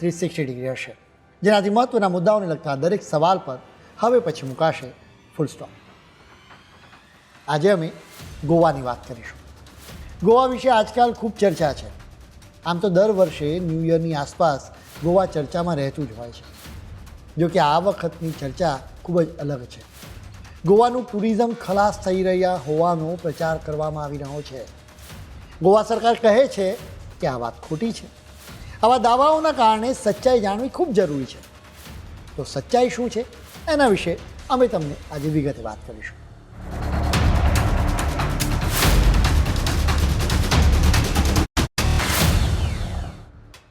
Three sixty degree હશે. જેનાથી મહત્ત્વના મુદ્દાઓને લગતા દરેક સવાલ પર હવે પછી મુકાશે ફૂલ સ્ટોપ આજે અમે ગોવાની વાત કરીશું. ગોવા વિશે આજકાલ ખૂબ ચર્ચા છે. આમ તો દર વર્ષે ન્યૂ યરની આસપાસ ગોવા ચર્ચામાં રહેતું જ હોય છે. જો કે આ વખતની ચર્ચા ખૂબ જ અલગ છે. ગોવાનું ટુરિઝમ ખલાસ થઈ રહ્યા હોવાનો પ્રચાર કરવામાં આવી રહ્યો છે. ગોવા સરકાર કહે છે કે આ વાત ખોટી છે. આવા દાવાઓના કારણે સચ્ચાઈ જાણવી ખૂબ જરૂરી છે. તો સચ્ચાઈ શું છે? એના વિશે અમે તમને આજે વિગતે વાત કરીશું.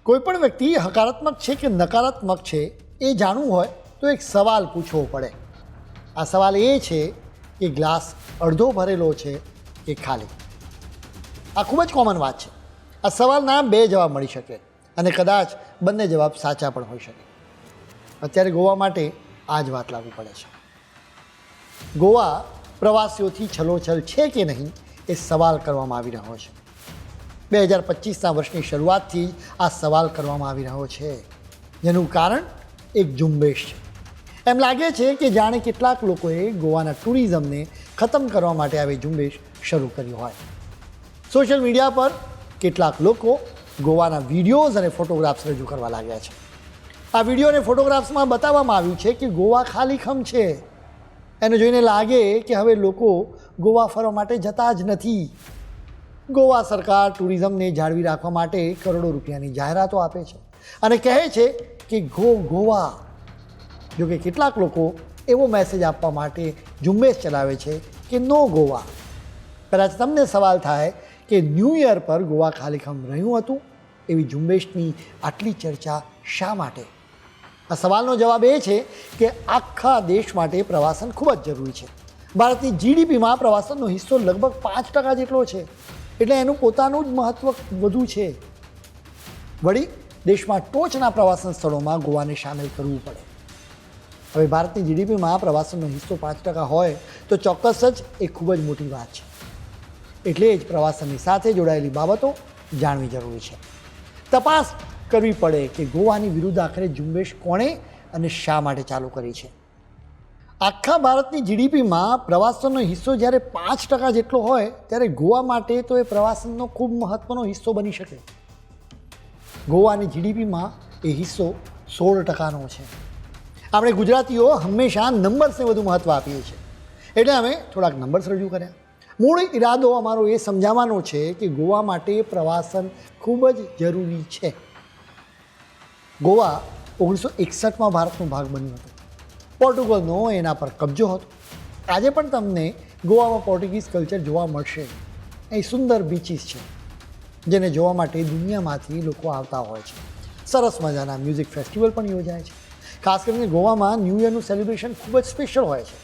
કોઈપણ વ્યક્તિ હકારાત્મક છે કે નકારાત્મક છે એ જાણવું હોય તો એક સવાલ પૂછવો પડે. આ સવાલ એ છે કે ગ્લાસ અડધો ભરેલો છે કે ખાલી? આ ખૂબ જ કોમન વાત છે. આ સવાલના બે જવાબ મળી શકે. અને કદાચ બંને જવાબ સાચા પણ હોઈ શકે. અત્યારે ગોવા માટે આ જ વાત લાગુ પડે છે. ગોવા પ્રવાસીઓથી છલોછલ છે કે નહીં એ સવાલ કરવામાં આવી રહ્યો છે. બે હજાર પચીસના વર્ષની શરૂઆતથી આ સવાલ કરવામાં આવી રહ્યો છે. જેનું કારણ એક ઝુંબેશ છે. એમ લાગે છે કે જાણે કેટલાક લોકોએ ગોવાના ટુરિઝમને ખતમ કરવા માટે આવી ઝુંબેશ શરૂ કરી હોય. સોશિયલ મીડિયા પર કેટલાક લોકો ગોવાના વિડીયોઝ અને ફોટોગ્રાફ્સ રજૂ કરવા લાગ્યા છે. આ વીડિયો અને ફોટોગ્રાફ્સમાં બતાવવામાં આવ્યું છે કે ગોવા ખાલીખમ છે. એને જોઈને લાગે કે હવે લોકો ગોવા ફરવા માટે જતા જ નથી. ગોવા સરકાર ટુરિઝમને જાળવી રાખવા માટે કરોડો રૂપિયાની જાહેરાતો આપે છે અને કહે છે કે ગો, ગોવા. જોકે કેટલાક લોકો એવો મેસેજ આપવા માટે ઝુંબેશ ચલાવે છે કે નો ગોવા. કદાચ તમને સવાલ થાય કે ન્યૂ યર પર ગોવા ખાલીખમ રહ્યું હતું? એવી ઝુંબેશની આટલી ચર્ચા શા માટે? આ સવાલનો જવાબ એ છે કે આખા દેશ માટે પ્રવાસન ખૂબ જ જરૂરી છે. ભારતની જીડીપીમાં પ્રવાસનનો હિસ્સો લગભગ પાંચ ટકા જેટલો છે. એટલે એનું પોતાનું જ મહત્ત્વ વધુ છે. વળી, દેશમાં ટોચના પ્રવાસન સ્થળોમાં ગોવાને સામેલ કરવું પડે. હવે ભારતની જીડીપીમાં પ્રવાસનનો હિસ્સો પાંચ ટકા હોય, તો ચોક્કસ જ એ ખૂબ જ મોટી વાત છે. એટલે જ પ્રવાસનની સાથે જોડાયેલી બાબતો જાણવી જરૂરી છે. તપાસ કરવી પડે કે ગોવાની વિરુદ્ધ આખરે ઝુંબેશ કોણે અને શા માટે ચાલુ કરી છે. આખા ભારતની જીડીપીમાં પ્રવાસનનો હિસ્સો જ્યારે પાંચ ટકા જેટલો હોય, ત્યારે ગોવા માટે તો એ પ્રવાસનનો ખૂબ મહત્ત્વનો હિસ્સો બની શકે. ગોવાની જીડીપીમાં એ હિસ્સો સોળ ટકાનો છે. આપણે ગુજરાતીઓ હંમેશા નંબર્સને વધુ મહત્ત્વ આપીએ છીએ. એટલે અમે થોડાક નંબર્સ રજૂ કર્યા. મૂળ ઈરાદો અમારો એ સમજાવવાનો છે કે ગોવા માટે પ્રવાસન ખૂબ જ જરૂરી છે. ગોવા ઓગણીસો એકસઠમાં ભારતનો ભાગ બન્યો હતો. પોર્ટુગલનો એના પર કબજો હતો. આજે પણ તમને ગોવામાં પોર્ટુગીઝ કલ્ચર જોવા મળશે. અહીં સુંદર બીચીસ છે, જેને જોવા માટે દુનિયામાંથી લોકો આવતા હોય છે. સરસ મજાના મ્યુઝિક ફેસ્ટિવલ પણ યોજાય છે. ખાસ કરીને ગોવામાં ન્યૂ યરનું સેલિબ્રેશન ખૂબ જ સ્પેશિયલ હોય છે.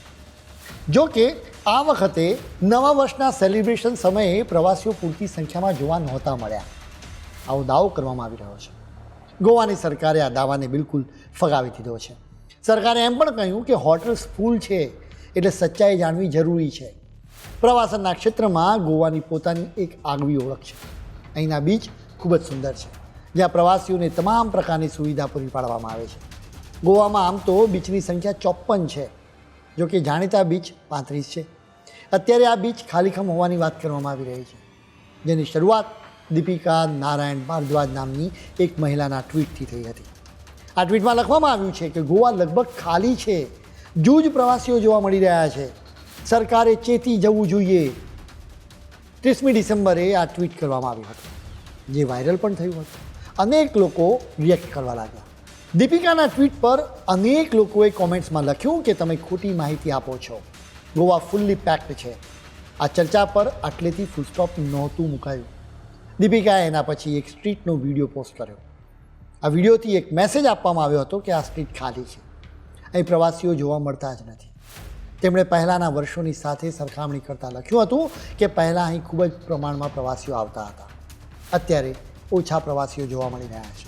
જો કે આ વખતે નવા વર્ષના સેલિબ્રેશન સમયે પ્રવાસીઓ પૂરતી સંખ્યામાં જોવા નહોતા મળ્યા. આવો દાવો કરવામાં આવી રહ્યો છે. ગોવાની સરકારે આ દાવાને બિલકુલ ફગાવી દીધો છે. સરકારે એમ પણ કહ્યું કે હોટલ્સ ફૂલ છે એટલે સચ્ચાઈ જાણવી જરૂરી છે. પ્રવાસનના ક્ષેત્રમાં ગોવાની પોતાની એક આગવી ઓળખ છે. અહીંના બીચ ખૂબ જ સુંદર છે. જ્યાં પ્રવાસીઓને તમામ પ્રકારની સુવિધા પૂરી પાડવામાં આવે છે. ગોવામાં આમ તો બીચની સંખ્યા ચોપન છે. જો કે જાણીતા બીચ પાંત્રીસ છે. અત્યારે આ બીચ ખાલીખમ હોવાની વાત કરવામાં આવી રહી છે. જેની શરૂઆત દીપિકા નારાયણ ભારદ્વાજ નામની એક મહિલાના ટ્વીટથી થઈ હતી. આ ટ્વીટમાં લખવામાં આવ્યું છે કે ગોવા લગભગ ખાલી છે. જૂજ પ્રવાસીઓ જોવા મળી રહ્યા છે. સરકારે ચેતી જવું જોઈએ. ત્રીસમી ડિસેમ્બરે આ ટ્વીટ કરવામાં આવ્યું હતું. જે વાયરલ પણ થયું હતું. અનેક લોકો રિએક્ટ કરવા લાગ્યા. દીપિકાના ટ્વીટ પર અનેક લોકોએ કોમેન્ટ્સમાં લખ્યું કે તમે ખોટી માહિતી આપો છો. ગોવા ફૂલ્લી પેક્ડ છે. આ ચર્ચા પર આટલેથી ફૂલસ્ટોપ નહોતું મુકાયું. દીપિકાએ એના પછી એક સ્ટ્રીટનો વીડિયો પોસ્ટ કર્યો. આ વિડીયોથી એક મેસેજ આપવામાં આવ્યો હતો કે આ સ્ટ્રીટ ખાલી છે. અહીં પ્રવાસીઓ જોવા મળતા જ નથી. તેમણે પહેલાંના વર્ષોની સાથે સરખામણી કરતાં લખ્યું હતું કે પહેલાં અહીં ખૂબ જ પ્રમાણમાં પ્રવાસીઓ આવતા હતા. અત્યારે ઓછા પ્રવાસીઓ જોવા મળી રહ્યા છે.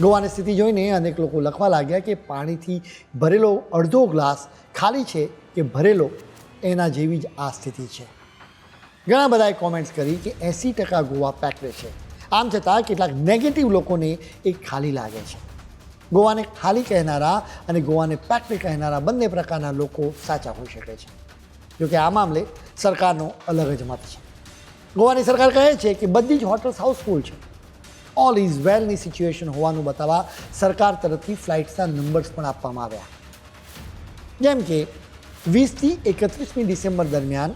ગોવાની સ્થિતિ જોઈને અનેક લોકો લખવા લાગ્યા કે પાણીથી ભરેલો અડધો ગ્લાસ ખાલી છે કે ભરેલો એના જેવી જ આ સ્થિતિ છે. ઘણા બધાએ કોમેન્ટ્સ કરી કે એંસી ટકા ગોવા પેક્ડ છે. આમ છતાં કેટલાક નેગેટિવ લોકોને એ ખાલી લાગે છે. ગોવાને ખાલી કહેનારા અને ગોવાને પેક્ડ કહેનારા બંને પ્રકારના લોકો સાચા હોઈ શકે છે. જોકે આ મામલે સરકારનો અલગ જ મત છે. ગોવાની સરકાર કહે છે કે બધી જ હોટલ્સ હાઉસફુલ છે. ઓલ ઇઝ વેલની સિચ્યુએશન હોવાનું બતાવવા સરકાર તરફથી ફ્લાઇટ્સના નંબર્સ પણ આપવામાં આવ્યા. જેમ કે વીસથી એકત્રીસમી ડિસેમ્બર દરમિયાન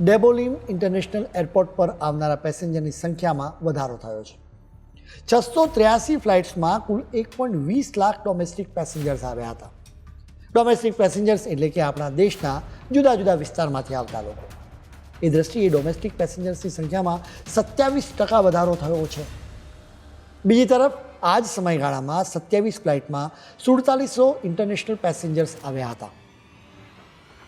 ડેબોલિમ ઇન્ટરનેશનલ એરપોર્ટ પર આવનારા પેસેન્જરની સંખ્યામાં વધારો થયો છે. છસો ત્ર્યાસી ફ્લાઇટ્સમાં કુલ એક પોઈન્ટ વીસ લાખ ડોમેસ્ટિક પેસેન્જર્સ આવ્યા હતા. ડોમેસ્ટિક પેસેન્જર્સ એટલે કે આપણા દેશના જુદા જુદા વિસ્તારમાંથી આવતા લોકો. એ દ્રષ્ટિએ ડોમેસ્ટિક પેસેન્જર્સની સંખ્યામાં સત્યાવીસ ટકા વધારો થયો છે. બીજી તરફ આ જ સમયગાળામાં સત્યાવીસ ફ્લાઇટમાં સુડતાલીસો ઇન્ટરનેશનલ પેસેન્જર્સ આવ્યા હતા.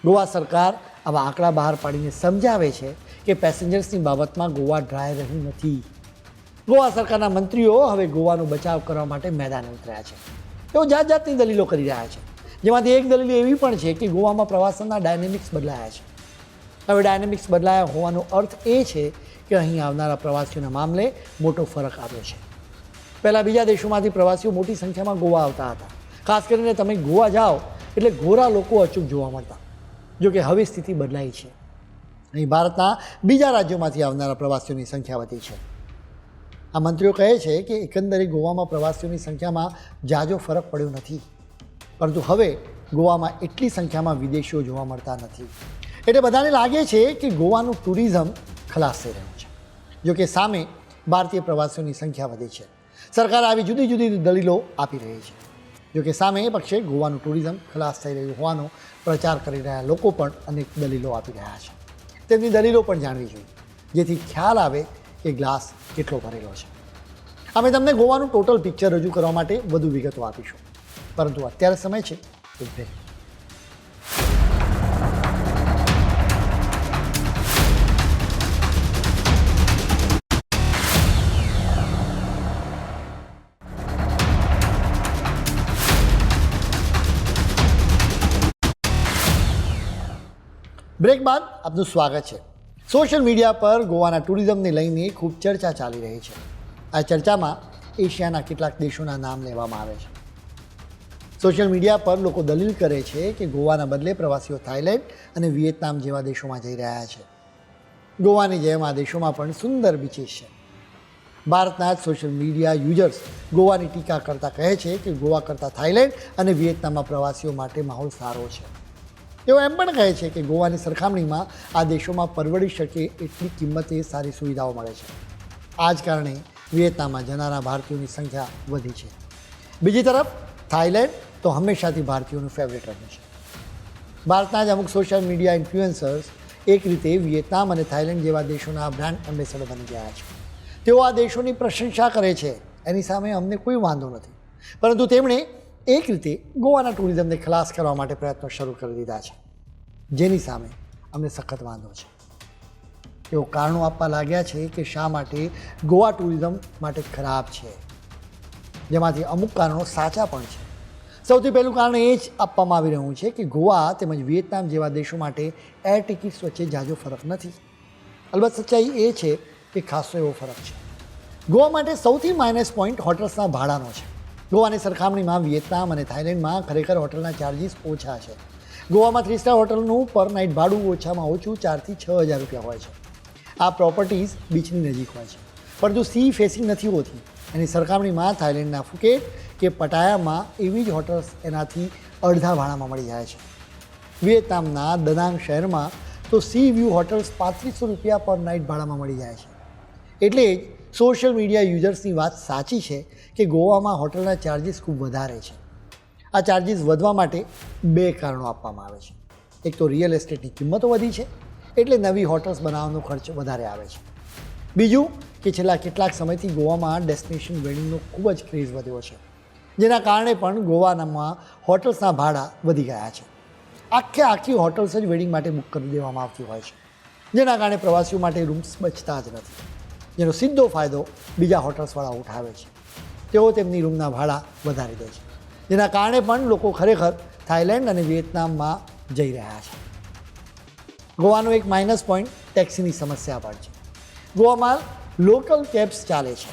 ગોવા સરકાર આવા આંકડા બહાર પાડીને સમજાવે છે કે પેસેન્જર્સની બાબતમાં ગોવા ડ્રાય રહ્યું નથી. ગોવા સરકારના મંત્રીઓ હવે ગોવાનો બચાવ કરવા માટે મેદાન ઉતર્યા છે. તેઓ જાત જાતની દલીલો કરી રહ્યા છે. જેમાંથી એક દલીલ એવી પણ છે કે ગોવામાં પ્રવાસનના ડાયનેમિક્સ બદલાયા છે. હવે ડાયનેમિક્સ બદલાયા હોવાનો અર્થ એ છે કે અહીં આવનારા પ્રવાસીઓના મામલે મોટો ફરક આવ્યો છે. પહેલાં બીજા દેશોમાંથી પ્રવાસીઓ મોટી સંખ્યામાં ગોવા આવતા હતા. ખાસ કરીને તમે ગોવા જાઓ એટલે ગોરા લોકો અચૂક જોવા મળતા. જો કે હવે સ્થિતિ બદલાઈ છે. અહીં ભારતના બીજા રાજ્યોમાંથી આવનારા પ્રવાસીઓની સંખ્યા વધી છે. આ મંત્રીઓ કહે છે કે એકંદરે ગોવામાં પ્રવાસીઓની સંખ્યામાં જાજો ફરક પડ્યો નથી. પરંતુ હવે ગોવામાં એટલી સંખ્યામાં વિદેશીઓ જોવા મળતા નથી. એટલે બધાને લાગે છે કે ગોવાનું ટુરિઝમ ખલાસ થઈ રહ્યું છે. જો કે સામે ભારતીય પ્રવાસીઓની સંખ્યા વધી છે. સરકાર આવી જુદી જુદી દલીલો આપી રહી છે. જો કે સામે એ પક્ષે ગોવાનું ટુરિઝમ ખલાસ થઈ રહ્યું હોવાનો પ્રચાર કરી રહ્યા લોકો પણ અનેક દલીલો આપી રહ્યા છે. તેમની દલીલો પણ જાણવી જોઈએ, જેથી ખ્યાલ આવે કે ગ્લાસ કેટલો ભરેલો છે. અમે તમને ગોવાનું ટોટલ પિક્ચર રજૂ કરવા માટે વધુ વિગતો આપીશું. પરંતુ અત્યારે સમય છે એક બ્રેક બ્રેક બાદ આપનું સ્વાગત છે. સોશિયલ મીડિયા પર ગોવાના ટુરિઝમને લઈને ખૂબ ચર્ચા ચાલી રહી છે. આ ચર્ચામાં એશિયાના કેટલાક દેશોના નામ લેવામાં આવે છે. સોશિયલ મીડિયા પર લોકો દલીલ કરે છે કે ગોવાના બદલે પ્રવાસીઓ થાઇલેન્ડ અને વિયેતનામ જેવા દેશોમાં જઈ રહ્યા છે. ગોવાની જેમ આ દેશોમાં પણ સુંદર બીચીસ છે. ભારતના જ સોશિયલ મીડિયા યુઝર્સ ગોવાની ટીકા કરતા કહે છે કે ગોવા કરતાં થાઇલેન્ડ અને વિયેતનામમાં પ્રવાસીઓ માટે માહોલ સારો છે. તેઓ એમ પણ કહે છે કે ગોવાની સરખામણીમાં આ દેશોમાં પરવડી શકે એટલી કિંમતે સારી સુવિધાઓ મળે છે. આ જ કારણે વિયેતનામમાં જનારા ભારતીયોની સંખ્યા વધી છે. બીજી તરફ, થાઇલેન્ડ તો હંમેશાથી ભારતીયોનું ફેવરેટ રહ્યું છે. ભારતના જ અમુક સોશિયલ મીડિયા ઇન્ફ્લુએન્સર્સ એક રીતે વિયેતનામ અને થાઇલેન્ડ જેવા દેશોના બ્રાન્ડ એમ્બેસેડર બની ગયા છે. તેઓ આ દેશોની પ્રશંસા કરે છે. એની સામે અમને કોઈ વાંધો નથી. પરંતુ તેમણે એક રીતે ગોવાના ટુરિઝમને ખલાસ કરવા માટે પ્રયત્નો શરૂ કરી દીધા છે. જેની સામે અમને સખત વાંધો છે. તેઓ કારણો આપવા લાગ્યા છે કે શા માટે ગોવા ટુરિઝમ માટે ખરાબ છે. જેમાંથી અમુક કારણો સાચા પણ છે. સૌથી પહેલું કારણ એ જ આપવામાં આવી રહ્યું છે કે ગોવા તેમજ વિયેતનામ જેવા દેશો માટે એર ટિકિટ્સ વચ્ચે જાજો ફરક નથી. અલબત્ત સચ્ચાઈ એ છે કે ખાસો એવો ફરક છે. ગોવા માટે સૌથી માઇનસ પોઈન્ટ હોટલ્સના ભાડાનો છે. ગોવાની સરખામણીમાં વિયેતનામ અને થાઇલેન્ડમાં ખરેખર હોટલના ચાર્જીસ ઓછા છે. ગોવામાં થ્રી સ્ટાર હોટલનું પર નાઇટ ભાડું ઓછામાં ઓછું ચારથી છ હજાર રૂપિયા હોય છે. આ પ્રોપર્ટીઝ બીચની નજીક હોય છે. પરંતુ સી ફેસિંગ નથી હોતી. એની સરખામણીમાં થાઇલેન્ડના ફુકેટ કે પટાયામાં એવી જ હોટલ્સ એનાથી અડધા ભાડામાં મળી જાય છે. વિયેતનામના દનાંગ શહેરમાં તો સી વ્યૂ હોટલ્સ પાંત્રીસો રૂપિયા પર નાઇટ ભાડામાં મળી જાય છે. એટલે જ સોશિયલ મીડિયા યુઝર્સની વાત સાચી છે કે ગોવામાં હોટલના ચાર્જિસ ખૂબ વધારે છે. આ ચાર્જિસ વધવા માટે બે કારણો આપવામાં આવે છે. એક તો રિયલ એસ્ટેટની કિંમતો વધી છે એટલે નવી હોટલ્સ બનાવવાનો ખર્ચ વધારે આવે છે. બીજું કે છેલ્લા કેટલાક સમયથી ગોવામાં ડેસ્ટિનેશન વેડિંગનો ખૂબ જ ક્રેઝ વધ્યો છે. જેના કારણે પણ ગોવાનામાં હોટલ્સના ભાડા વધી ગયા છે. આખે આખી હોટલ્સ જ વેડિંગ માટે બુક કરી દેવામાં આવતી હોય છે. જેના કારણે પ્રવાસીઓ માટે રૂમ્સ બચતા જ નથી. જેનો સીધો ફાયદો બીજા હોટલ્સવાળા ઉઠાવે છે. તેઓ તેમની રૂમના ભાડા વધારી દે છે. જેના કારણે પણ લોકો ખરેખર થાઈલેન્ડ અને વિયેતનામમાં જઈ રહ્યા છે. ગોવાનો એક માઇનસ પોઈન્ટ ટેક્સીની સમસ્યા પણ છે. ગોવામાં લોકલ કેબ્સ ચાલે છે.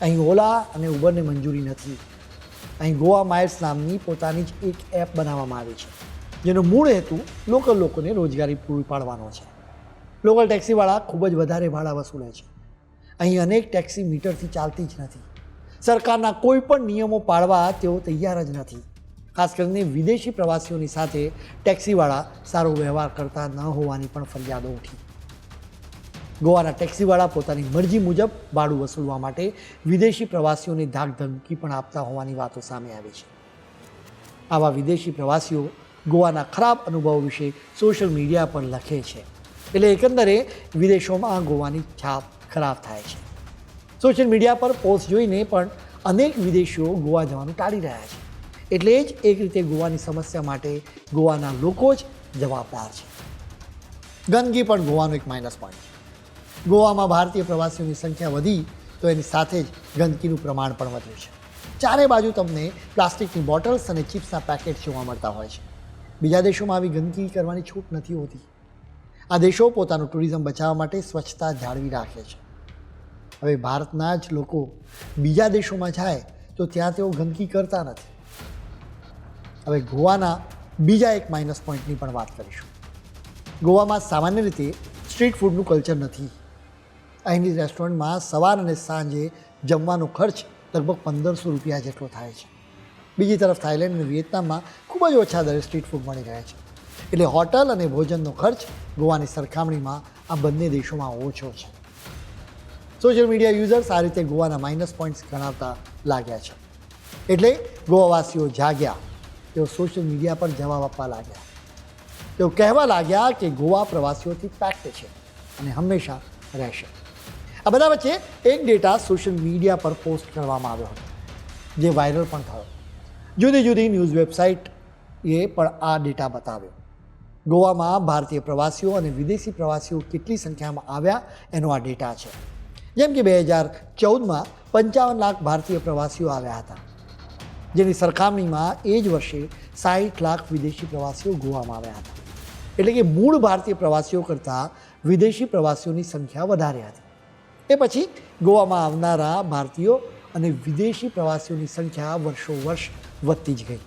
અહીં ઓલા અને ઉબરને મંજૂરી નથી. અહીં ગોવા માઇલ્સ નામની પોતાની જ એક એપ બનાવવામાં આવી છે. જેનો મૂળ હેતુ લોકલ લોકોને રોજગારી પૂરી પાડવાનો છે. લોકલ ટેક્સીવાળા ખૂબ જ વધારે ભાડા વસૂલે છે. અહીં અનેક ટેક્સી મીટરથી ચાલતી જ નથી. સરકારના કોઈ પણ નિયમો પાળવા તેઓ તૈયાર જ નથી. ખાસ કરીને વિદેશી પ્રવાસીઓની સાથે ટેક્સીવાળા સારો વ્યવહાર કરતા ન હોવાની પણ ફરિયાદો ઉઠી. ગોવાના ટેક્સીવાળા પોતાની મરજી મુજબ ભાડું વસૂલવા માટે વિદેશી પ્રવાસીઓને ધાક ધમકી પણ આપતા હોવાની વાતો સામે આવી છે. આવા વિદેશી પ્રવાસીઓ ગોવાના ખરાબ અનુભવો વિશે સોશિયલ મીડિયા પર લખે છે. એટલે એકંદરે વિદેશોમાં ગોવાની છાપ ખરાબ થાય છે. સોશિયલ મીડિયા પર પોસ્ટ જોઈને પણ અનેક વિદેશીઓ ગોવા જવાનું ટાળી રહ્યા છે. એટલે જ એક રીતે ગોવાની સમસ્યા માટે ગોવાના લોકો જ જવાબદાર છે. ગંદકી પણ ગોવાનો એક માઇનસ પોઈન્ટ છે. ગોવામાં ભારતીય પ્રવાસીઓની સંખ્યા વધી, તો એની સાથે જ ગંદકીનું પ્રમાણ પણ વધ્યું છે. ચારે બાજુ તમને પ્લાસ્ટિકની બોટલ્સ અને ચિપ્સના પેકેટ જોવા મળતા હોય છે. બીજા દેશોમાં આવી ગંદકી કરવાની છૂટ નથી હોતી. આ દેશો પોતાનું ટુરિઝમ બચાવવા માટે સ્વચ્છતા જાળવી રાખે છે. હવે ભારતના જ લોકો બીજા દેશોમાં જાય તો ત્યાં તેઓ ગંદકી કરતા નથી. હવે ગોવાના બીજા એક માઇનસ પોઈન્ટની પણ વાત કરીશું. ગોવામાં સામાન્ય રીતે સ્ટ્રીટ ફૂડનું કલ્ચર નથી. અહીંની રેસ્ટોરન્ટમાં સવાર અને સાંજે જમવાનો ખર્ચ લગભગ પંદરસો રૂપિયા જેટલો થાય છે. બીજી તરફ થાઇલેન્ડ અને વિયેતનામમાં ખૂબ જ ઓછા દરે સ્ટ્રીટ ફૂડ મળી રહ્યા છે. એટલે હોટલ અને ભોજનનો ખર્ચ ગોવાની સરખામણીમાં આ બંને દેશોમાં ઓછો છે. સોશિયલ મીડિયા યુઝર્સ આ રીતે ગોવાના માઇનસ પોઈન્ટ્સ ગણાવતા લાગ્યા છે. એટલે ગોવાવાસીઓ જાગ્યા. તેઓ સોશિયલ મીડિયા પર જવાબ આપવા લાગ્યા. તેઓ કહેવા લાગ્યા કે ગોવા પ્રવાસીઓથી પેક્ડ છે અને હંમેશા રહેશે. આ બધા વચ્ચે એક ડેટા સોશિયલ મીડિયા પર પોસ્ટ કરવામાં આવ્યો હતો, જે વાયરલ પણ થયો. જુદી જુદી ન્યૂઝ વેબસાઇટ એ પણ આ ડેટા બતાવ્યો. ગોવામાં ભારતીય પ્રવાસીઓ અને વિદેશી પ્રવાસીઓ કેટલી સંખ્યામાં આવ્યા એનો આ ડેટા છે. જેમ કે બે હજાર ચૌદમાં પંચાવન લાખ ભારતીય પ્રવાસીઓ આવ્યા હતા, જેની સરખામણીમાં એ જ વર્ષે સાઠ લાખ વિદેશી પ્રવાસીઓ ગોવામાં આવ્યા હતા. એટલે કે મૂળ ભારતીય પ્રવાસીઓ કરતાં વિદેશી પ્રવાસીઓની સંખ્યા વધારે હતી. એ પછી ગોવામાં આવનારા ભારતીયો અને વિદેશી પ્રવાસીઓની સંખ્યા વર્ષો વર્ષ વધતી જ ગઈ.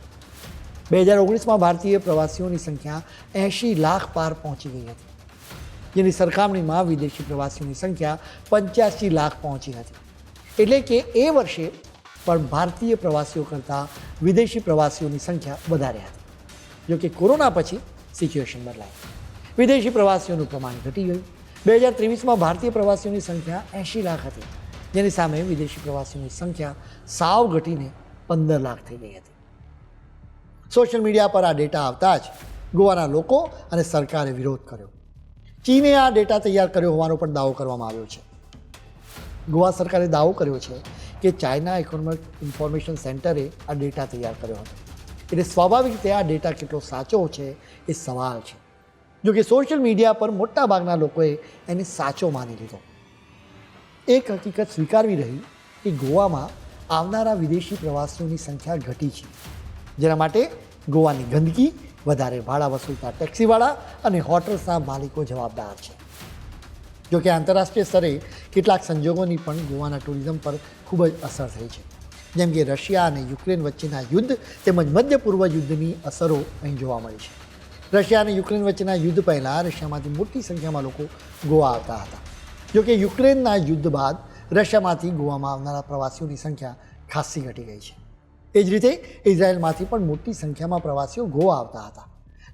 બે હજાર ઓગણીસમાં ભારતીય પ્રવાસીઓની સંખ્યા એંશી લાખ પાર પહોંચી ગઈ હતી. જેની સરખામણીમાં વિદેશી પ્રવાસીઓની સંખ્યા પંચ્યાસી લાખ પહોંચી હતી. એટલે કે એ વર્ષે પણ ભારતીય પ્રવાસીઓ કરતાં વિદેશી પ્રવાસીઓની સંખ્યા વધારે હતી. જોકે કોરોના પછી સિચ્યુએશન બદલાઈ વિદેશી પ્રવાસીઓનું પ્રમાણ ઘટી ગયું. બે હજાર ત્રેવીસમાં ભારતીય પ્રવાસીઓની સંખ્યા એંશી લાખ હતી. જેની સામે વિદેશી પ્રવાસીઓની સંખ્યા સાવ ઘટીને પંદર લાખ થઈ ગઈ હતી. સોશિયલ મીડિયા પર આ ડેટા આવતા જ ગોવાના લોકો અને સરકારે વિરોધ કર્યો. ચીને આ ડેટા તૈયાર કર્યો હોવાનો પણ દાવો કરવામાં આવ્યો છે. ગોવા સરકારે દાવો કર્યો છે કે ચાઇના ઇકોનોમિક ઇન્ફોર્મેશન સેન્ટરે આ ડેટા તૈયાર કર્યો હતો. એટલે સ્વાભાવિક રીતે આ ડેટા કેટલો સાચો છે એ સવાલ છે. જો કે સોશિયલ મીડિયા પર મોટાભાગના લોકોએ એને સાચો માની લીધો. એક હકીકત સ્વીકારવી રહી કે ગોવામાં આવનારા વિદેશી પ્રવાસીઓની સંખ્યા ઘટી છે. જેના માટે ગોવાની ગંદકી વધારે ભાડા વસૂલતા ટેક્સીવાળા અને હોટલ્સના માલિકો જવાબદાર છે. જોકે આંતરરાષ્ટ્રીય સ્તરે કેટલાક સંજોગોની પણ ગોવાના ટુરિઝમ પર ખૂબ જ અસર થઈ છે. જેમ કે રશિયા અને યુક્રેન વચ્ચેના યુદ્ધ તેમજ મધ્ય પૂર્વ યુદ્ધની અસરો અહીં જોવા મળી છે. રશિયા અને યુક્રેન વચ્ચેના યુદ્ધ પહેલાં રશિયામાંથી મોટી સંખ્યામાં લોકો ગોવા આવતા હતા. જોકે યુક્રેનના યુદ્ધ બાદ રશિયામાંથી ગોવામાં આવનારા પ્રવાસીઓની સંખ્યા ખાસ્સી ઘટી ગઈ છે. એ જ રીતે ઇઝરાયલમાંથી પણ મોટી સંખ્યામાં પ્રવાસીઓ ગોવા આવતા હતા.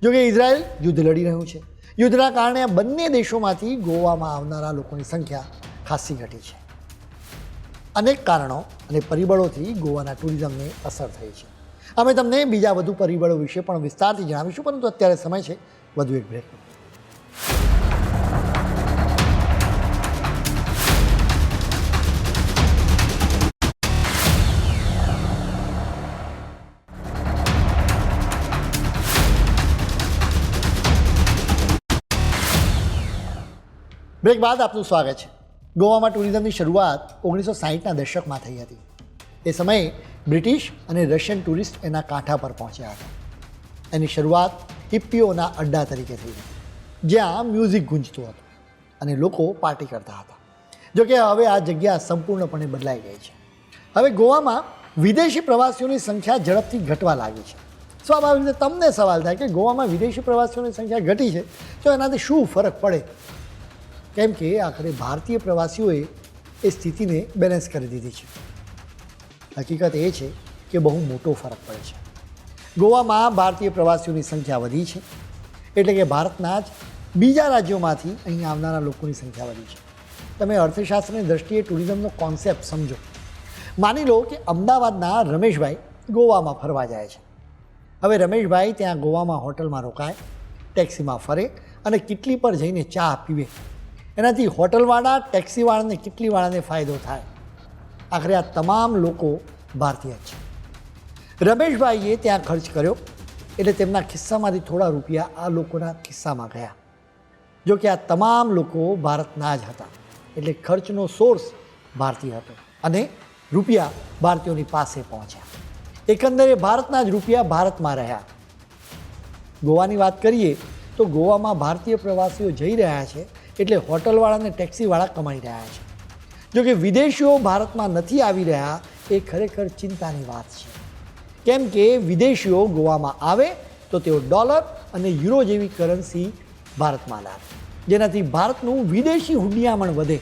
જોકે ઇઝરાયલ યુદ્ધ લડી રહ્યું છે. યુદ્ધના કારણે આ બંને દેશોમાંથી ગોવામાં આવનારા લોકોની સંખ્યા ખાસ્સી ઘટી છે. અનેક કારણો અને પરિબળોથી ગોવાના ટુરિઝમને અસર થઈ છે. અમે તમને બીજા વધુ પરિબળો વિશે પણ વિસ્તારથી જણાવીશું, પરંતુ અત્યારે સમય છે. વધુ એક બ્રેકનો બ્રેક બાદ આપનું સ્વાગત છે. ગોવામાં ટુરિઝમની શરૂઆત ઓગણીસો સાહીઠના દશકમાં થઈ હતી. એ સમયે બ્રિટિશ અને રશિયન ટુરિસ્ટ એના કાંઠા પર પહોંચ્યા હતા. એની શરૂઆત હિપ્પીઓના અડ્ડા તરીકે થઈ હતી, જ્યાં મ્યુઝિક ગુંજતું હતું અને લોકો પાર્ટી કરતા હતા. જોકે હવે આ જગ્યા સંપૂર્ણપણે બદલાઈ ગઈ છે. હવે ગોવામાં વિદેશી પ્રવાસીઓની સંખ્યા ઝડપથી ઘટવા લાગી છે. સ્વાભાવિક રીતે તમને સવાલ થાય કે ગોવામાં વિદેશી પ્રવાસીઓની સંખ્યા ઘટી છે, તો એનાથી શું ફરક પડે? કેમ કે આખરે ભારતીય પ્રવાસીઓએ એ સ્થિતિને બેલેન્સ કરી દીધી છે. હકીકત એ છે કે બહુ મોટો ફરક પડે છે. ગોવામાં ભારતીય પ્રવાસીઓની સંખ્યા વધી છે, એટલે કે ભારતના જ બીજા રાજ્યોમાંથી અહીં આવનારા લોકોની સંખ્યા વધી છે. તમે અર્થશાસ્ત્રની દ્રષ્ટિએ ટુરિઝમનો કોન્સેપ્ટ સમજો. માની લો કે અમદાવાદના રમેશભાઈ ગોવામાં ફરવા જાય છે. હવે રમેશભાઈ ત્યાં ગોવામાં હોટલમાં રોકાય, ટેક્સીમાં ફરે અને કિટલી પર જઈને ચા પીવે. એનાથી હોટલવાળા, ટેક્સીવાળાને કેટલીવાળાને ફાયદો થાય? આખરે આ તમામ લોકો ભારતીય છે. રમેશભાઈએ ત્યાં ખર્ચ કર્યો, એટલે તેમના ખિસ્સામાંથી થોડા રૂપિયા આ લોકોના ખિસ્સામાં ગયા. જો કે આ તમામ લોકો ભારતના જ હતા, એટલે ખર્ચનો સોર્સ ભારતીય હતો અને રૂપિયા ભારતીયોની પાસે પહોંચ્યા. એકંદરે ભારતના જ રૂપિયા ભારતમાં રહ્યા. ગોવાની વાત કરીએ તો ગોવામાં ભારતીય પ્રવાસીઓ જઈ રહ્યા છે એટલે હોટલવાળા અને ટેક્સીવાળા કમાઈ રહ્યા છે. જો કે વિદેશીઓ ભારતમાં નથી આવી રહ્યા, એ ખરેખર ચિંતાની વાત છે. કેમ કે વિદેશીઓ ગોવામાં આવે તો તેઓ ડોલર અને યુરો જેવી કરન્સી ભારતમાં લાવે. જેનાથી ભારતનું વિદેશી હુંડિયામણ વધે.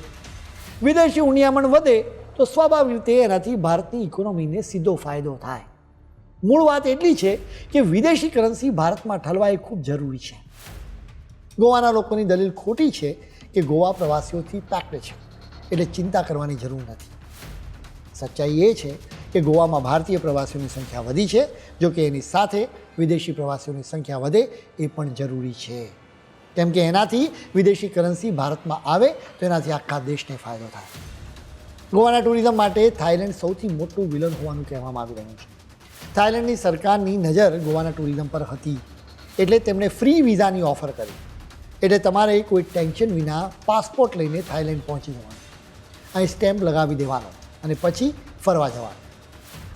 વિદેશી હુંડિયામણ વધે તો સ્વાભાવિક રીતે એનાથી ભારતની ઇકોનોમીને સીધો ફાયદો થાય. મૂળ વાત એટલી છે કે વિદેશી કરન્સી ભારતમાં ઠલવા એ ખૂબ જરૂરી છે. ગોવાના લોકોની દલીલ ખોટી છે કે ગોવા પ્રવાસીઓથી પેક્ડ છે, એટલે ચિંતા કરવાની જરૂર નથી. સચ્ચાઈ એ છે કે ગોવામાં ભારતીય પ્રવાસીઓની સંખ્યા વધી છે, જો કે એની સાથે વિદેશી પ્રવાસીઓની સંખ્યા વધે એ પણ જરૂરી છે. કેમ કે એનાથી વિદેશી કરન્સી ભારતમાં આવે, તો એનાથી આખા દેશને ફાયદો થાય. ગોવાના ટુરિઝમ માટે થાઇલેન્ડ સૌથી મોટું વિલન હોવાનું કહેવામાં આવી રહ્યું છે. થાઇલેન્ડની સરકારની નજર ગોવાના ટુરિઝમ પર હતી, એટલે તેમણે ફ્રી વિઝાની ઓફર કરી. એટલે તમારે કોઈ ટેન્શન વિના પાસપોર્ટ લઈને થાઈલેન્ડ પહોંચી જવાનું. અહીં સ્ટેમ્પ લગાવી દેવાનો અને પછી ફરવા જવાનું.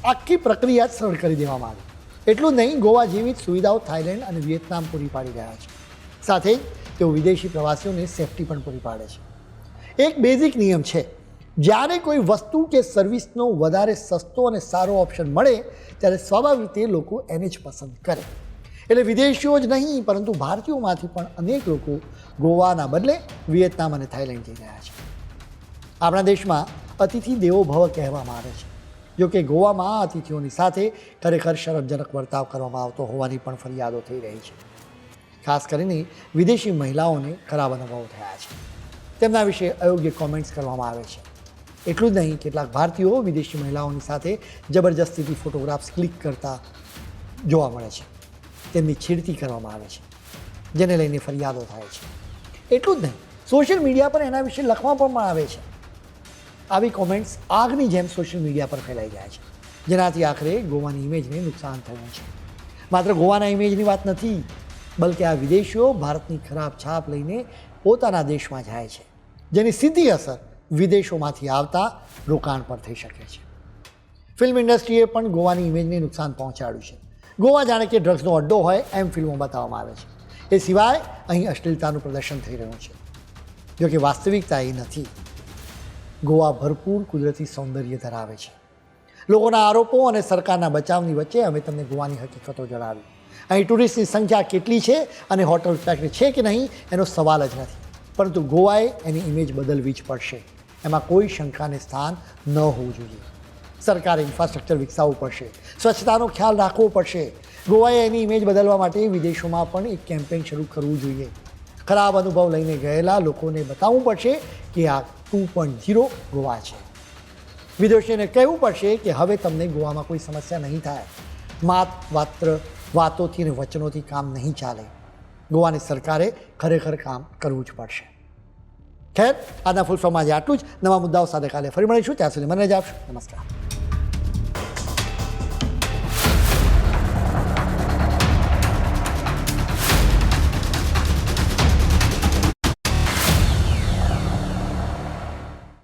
આખી પ્રક્રિયા સરળ કરી દેવામાં આવી. એટલું નહીં, ગોવા જેવી જ સુવિધાઓ થાઈલેન્ડ અને વિયેતનામ પૂરી પાડી રહ્યા છે. સાથે જ તેઓ વિદેશી પ્રવાસીઓને સેફટી પણ પૂરી પાડે છે. એક બેઝિક નિયમ છે, જ્યારે કોઈ વસ્તુ કે સર્વિસનો વધારે સસ્તો અને સારો ઓપ્શન મળે, ત્યારે સ્વાભાવિક રીતે લોકો એને જ પસંદ કરે. એટલે વિદેશીઓ જ નહીં, પરંતુ ભારતીયોમાંથી પણ અનેક લોકો ગોવાના બદલે વિયેતનામ અને થાઇલેન્ડ જઈ રહ્યા છે. આપણા દેશમાં અતિથિ દેવો ભવ કહેવામાં આવે છે. જો કે ગોવામાં અતિથિઓની સાથે ખરેખર શરમજનક વર્તાવ કરવામાં આવતો હોવાની પણ ફરિયાદો થઈ રહી છે. ખાસ કરીને વિદેશી મહિલાઓને ખરાબ અનુભવો થયા છે. તેમના વિશે અયોગ્ય કોમેન્ટ્સ કરવામાં આવે છે. એટલું જ નહીં, કેટલાક ભારતીયો વિદેશી મહિલાઓની સાથે જબરજસ્તીથી ફોટોગ્રાફ્સ ક્લિક કરતા જોવા મળે છે. તેમની છેડતી કરવામાં આવે છે, જેને લઈને ફરિયાદો થાય છે. એટલું જ નહીં સોશિયલ મીડિયા પર એના વિશે લખવા પણ આવે છે. આવી કોમેન્ટ્સ આગની જેમ સોશિયલ મીડિયા પર ફેલાઈ જાય છે, જેનાથી આખરે ગોવાની ઇમેજને નુકસાન થયું છે. માત્ર ગોવાના ઇમેજની વાત નથી, બલકે આ વિદેશીઓ ભારતની ખરાબ છાપ લઈને પોતાના દેશમાં જાય છે, જેની સીધી અસર વિદેશોમાંથી આવતા રોકાણ પર થઈ શકે છે. ફિલ્મ ઇન્ડસ્ટ્રીએ પણ ગોવાની ઇમેજને નુકસાન પહોંચાડ્યું છે. ગોવા જાણે કે ડ્રગ્સનો અડ્ડો હોય એમ ફિલ્મો બતાવવામાં આવે છે. એ સિવાય અહીં અશ્લીલતાનું પ્રદર્શન થઈ રહ્યું છે. જો કે વાસ્તવિકતા એ નથી. ગોવા ભરપૂર કુદરતી સૌંદર્ય ધરાવે છે. લોકોના આરોપો અને સરકારના બચાવની વચ્ચે અમે તમને ગોવાની હકીકતો જણાવી અહીં ટુરિસ્ટની સંખ્યા કેટલી છે અને હોટલ ફેક્ટરી છે કે નહીં, એનો સવાલ જ નથી. પરંતુ ગોવાએ એની ઇમેજ બદલવી જ પડશે. એમાં કોઈ શંકાને સ્થાન ન હોવું જોઈએ. સરકારે ઇન્ફ્રાસ્ટ્રક્ચર વિકસાવવું પડશે. સ્વચ્છતાનો ખ્યાલ રાખવો પડશે. ગોવાએ એની ઇમેજ બદલવા માટે વિદેશોમાં પણ એક કેમ્પેઇન શરૂ કરવું જોઈએ. ખરાબ અનુભવ લઈને ગયેલા લોકોને બતાવવું પડશે કે આ ટુ પોઈન્ટ ઝીરો ગોવા છે. વિદેશીઓને કહેવું પડશે કે હવે તમને ગોવામાં કોઈ સમસ્યા નહીં થાય. માત માત્ર વાતોથી અને વચનોથી કામ નહીં ચાલે. ગોવાની સરકારે ખરેખર કામ કરવું જ પડશે. ખેર, આજના ફૂલ ફોર્મમાં આજે આટલું જ. નવા મુદ્દાઓ સાથે કાલે ફરી મળીશું. ત્યાં સુધી મને જ આપશો. નમસ્કાર.